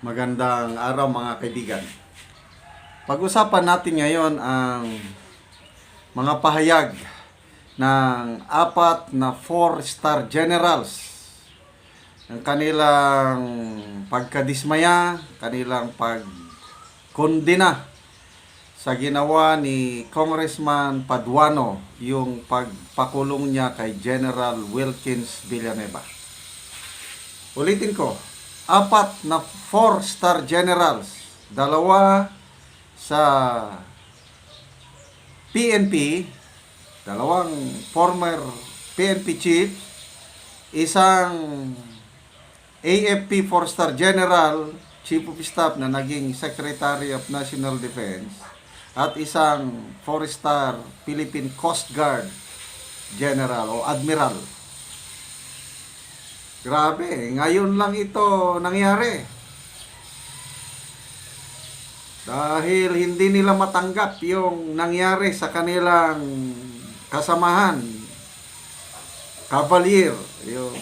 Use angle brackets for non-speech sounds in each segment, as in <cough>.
Magandang araw mga kaibigan. Pag-usapan natin ngayon ang mga pahayag ng apat na four-star generals ang kanilang pagkadismaya, kanilang pagkondena sa ginawa ni Congressman Paduano yung pagpakulong niya kay General Wilkins Villanueva. Ulitin ko, apat na four-star generals, dalawa sa PNP, dalawang former PNP chief, isang AFP four-star general, chief of staff na naging Secretary of National Defense, at isang four-star Philippine Coast Guard general o admiral. Grabe, ngayon lang ito nangyari. Dahil hindi nila matanggap yung nangyari sa kanilang kasamahan. Cavalier, yung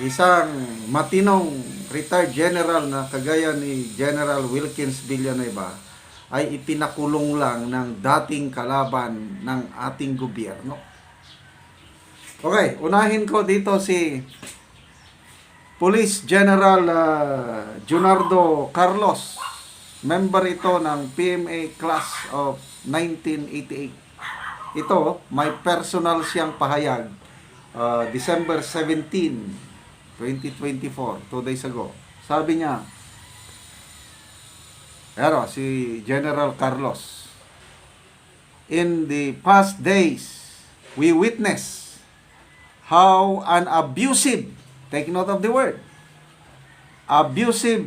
isang matinong retired general na kagaya ni General Wilkins Villanueva ay ipinakulong lang ng dating kalaban ng ating gobyerno. Okay, unahin ko dito si Police General uh, Junardo Carlos. Member ito ng PMA Class of 1988. Ito, may personal siyang pahayag uh, December 17, 2024, two days ago. Sabi niya, Pero si General Carlos, in the past days, we witness how an abusive, take note of the word, abusive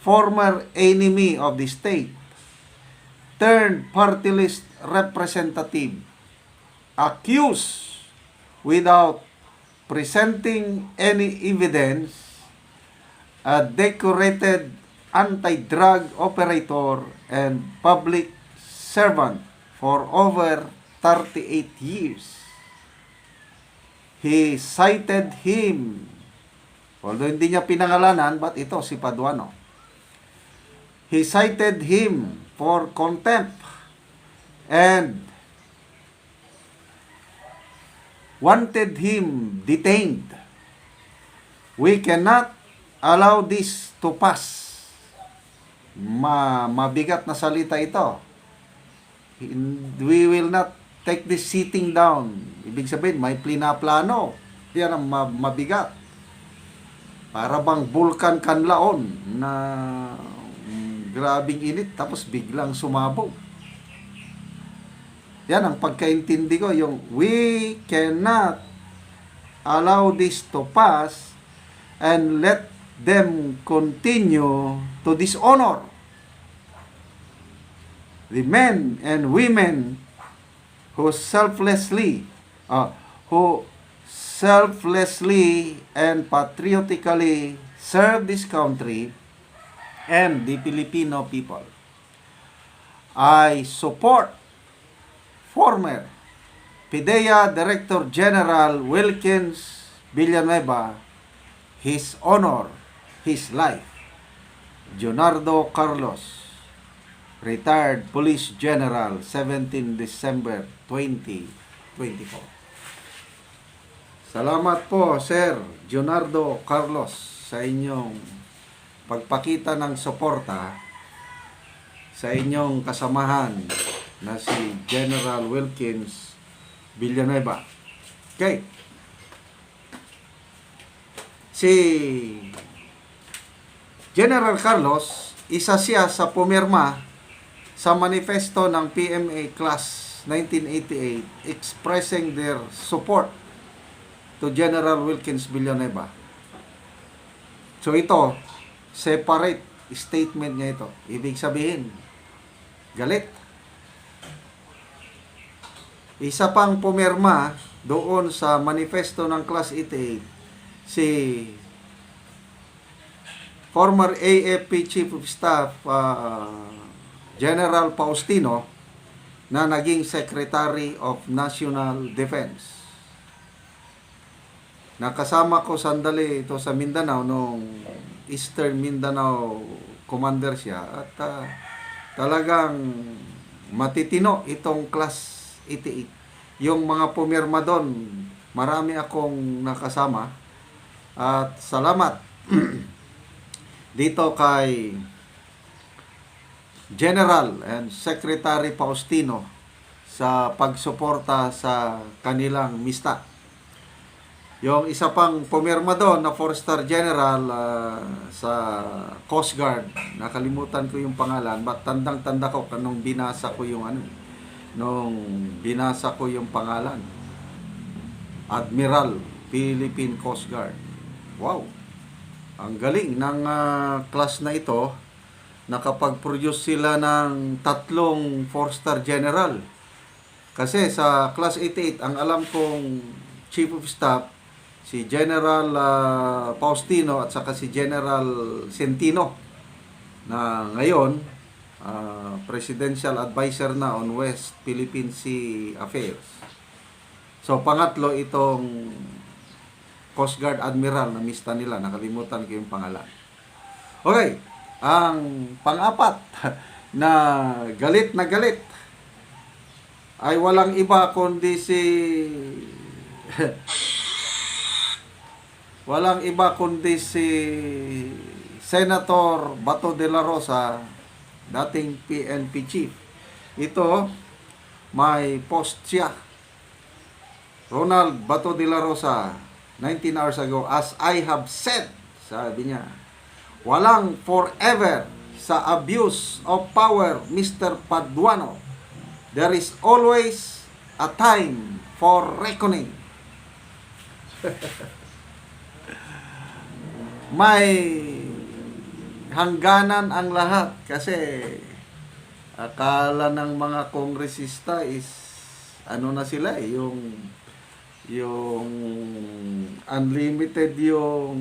former enemy of the state turned party list representative accused without presenting any evidence a decorated anti-drug operator and public servant for over 38 years. He cited him, although hindi niya pinangalanan, but ito si Paduano. He cited him for contempt and wanted him detained. We cannot allow this to pass. Ma mabigat na salita ito. We will not take this sitting down. Ibig sabihin, may plano. Yan ang ma- mabigat. Para bang vulkan kanlaon na mm, grabing init tapos biglang sumabog. Yan ang pagkaintindi ko, yung we cannot allow this to pass and let them continue to dishonor the men and women who selflessly uh, who selflessly and patriotically serve this country and the Filipino people. I support former PIDEA Director General Wilkins Villanueva, his honor, his life. Leonardo Carlos, retired Police General, 17 December 2024. Salamat po, Sir Leonardo Carlos, sa inyong pagpakita ng suporta sa inyong kasamahan na si General Wilkins Villanueva. Okay. Si General Carlos, isa siya sa pumirma sa manifesto ng PMA Class 1988 expressing their support to General Wilkins Villanueva. So ito, separate statement niya ito. Ibig sabihin, galit. Isa pang pumirma doon sa manifesto ng Class 88, si former AFP Chief of Staff uh, General Faustino na naging Secretary of National Defense. Nakasama ko sandali ito sa Mindanao nung Eastern Mindanao commander siya at ah, talagang matitino itong class 88. Yung mga pumirma doon, marami akong nakasama at salamat <clears throat> dito kay General and Secretary Faustino sa pagsuporta sa kanilang mista. Yung isa pang pumirma doon na 4-star general ah, sa Coast Guard, nakalimutan ko yung pangalan, but tandang-tanda ko nung binasa ko yung ano, nung binasa ko yung pangalan. Admiral Philippine Coast Guard. Wow! Ang galing ng ah, class na ito, nakapag-produce sila ng tatlong 4-star general. Kasi sa class 88, ang alam kong chief of staff, si General ah, Faustino at saka si General Centino na ngayon ah, presidential advisor na on West Philippine Sea Affairs. So pangatlo itong Coast Guard Admiral na mista nila, nakalimutan ko yung pangalan. Okay, ang pang-apat <laughs> na galit na galit ay walang iba kundi si <laughs> walang iba kundi si Senator Bato de la Rosa, dating PNP chief. Ito, may post siya. Ronald Bato de la Rosa, 19 hours ago, as I have said, sabi niya, walang forever sa abuse of power, Mr. Paduano. There is always a time for reckoning. <laughs> May hangganan ang lahat kasi akala ng mga kongresista is ano na sila eh, yung yung unlimited yung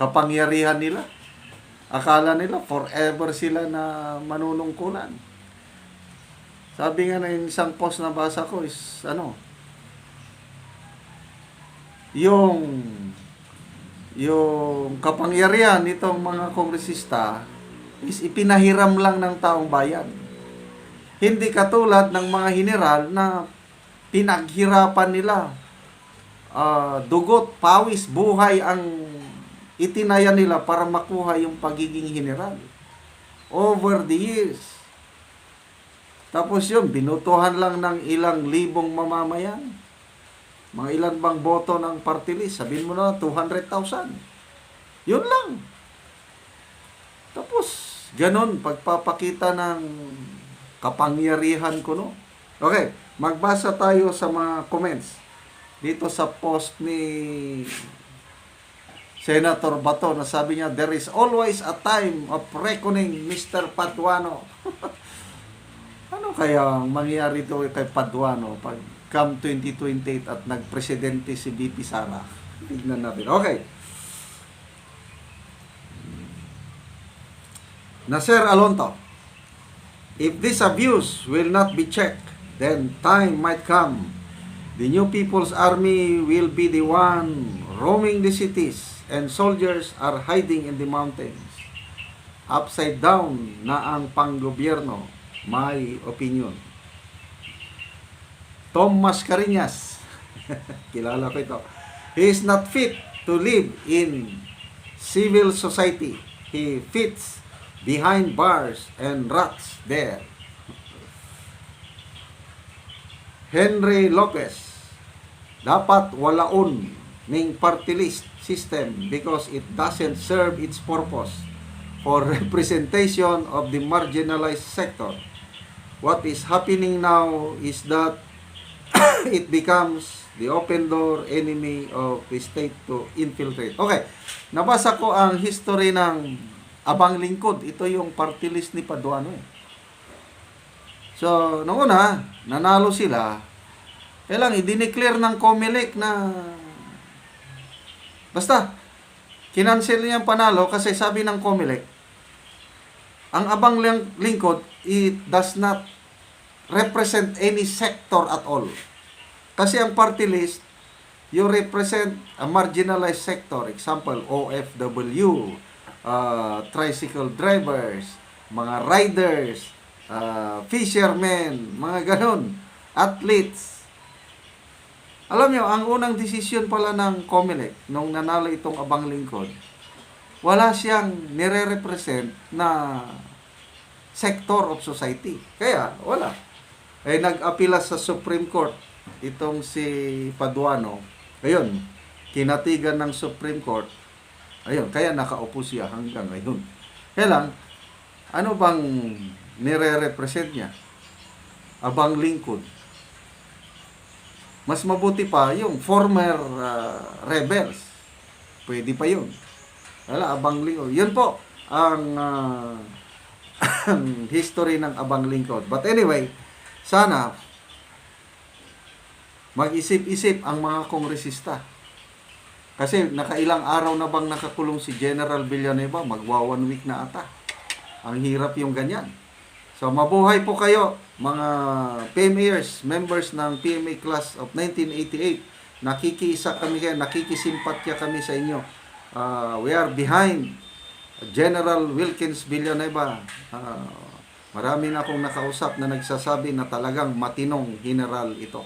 kapangyarihan nila. Akala nila forever sila na manunungkulan. Sabi nga ng isang post na basa ko is ano, yung yung kapangyarihan nitong mga kongresista is ipinahiram lang ng taong bayan. Hindi katulad ng mga general na pinaghirapan nila ah, dugot, pawis, buhay ang itinaya nila para makuha yung pagiging general. Over the years. Tapos yun, binutuhan lang ng ilang libong mamamayan. Mga ilan bang boto ng party list? Sabihin mo na, 200,000. Yun lang. Tapos, ganun, pagpapakita ng kapangyarihan ko, no? Okay, magbasa tayo sa mga comments. Dito sa post ni Senator Bato na sabi niya, There is always a time of reckoning, Mr. Paduano. <laughs> ano kaya ang mangyayari to kay Paduano pag come 2028 at nagpresidente si BP Sara? Tignan natin. Okay. Nasir Alonto, if this abuse will not be checked, then time might come. The new People's Army will be the one roaming the cities and soldiers are hiding in the mountains. Upside down na ang panggobyerno, my opinion. Tom Mascareñas, <laughs> kilala ko ito. He is not fit to live in civil society. He fits behind bars and rots there. Henry Lopez, dapat walaon ning party list system because it doesn't serve its purpose for <laughs> representation of the marginalized sector. What is happening now is that <coughs> it becomes the open door enemy of the state to infiltrate. Okay, nabasa ko ang history ng Abang Lingkod. Ito yung party list ni Paduano. Eh. So, noong una, nanalo sila. Kaya lang, i-declare ng COMELEC na basta, kinancel niya ang panalo kasi sabi ng COMELEC, ang Abang Ling- Lingkod, it does not represent any sector at all. Kasi ang party list you represent a marginalized sector, example, OFW, uh, tricycle drivers, mga riders, uh, fishermen, mga ganon, athletes. Alam nyo, ang unang desisyon pala ng COMELEC nung nanalo itong abang lingkod, wala siyang nire-represent na sector of society. Kaya, wala. Eh, nag-apila sa Supreme Court itong si Paduano. Ayun, kinatigan ng Supreme Court. Ayun, kaya nakaupo siya hanggang ngayon. Kaya lang, ano bang nire-represent niya? Abang lingkod. Mas mabuti pa yung former uh, rebels. Pwede pa yun. Wala, abang lingkod. Yun po ang <coughs> ang history ng abang lingkod. But anyway, sana mag-isip-isip ang mga kongresista. Kasi nakailang araw na bang nakakulong si General Villanueva? Magwa one week na ata. Ang hirap yung ganyan. So mabuhay po kayo mga PMAers, members ng PMA Class of 1988. Nakikiisa kami kayo, nakikisimpatya kami sa inyo. Uh, we are behind General Wilkins Villanueva. Uh, marami na akong nakausap na nagsasabi na talagang matinong general ito.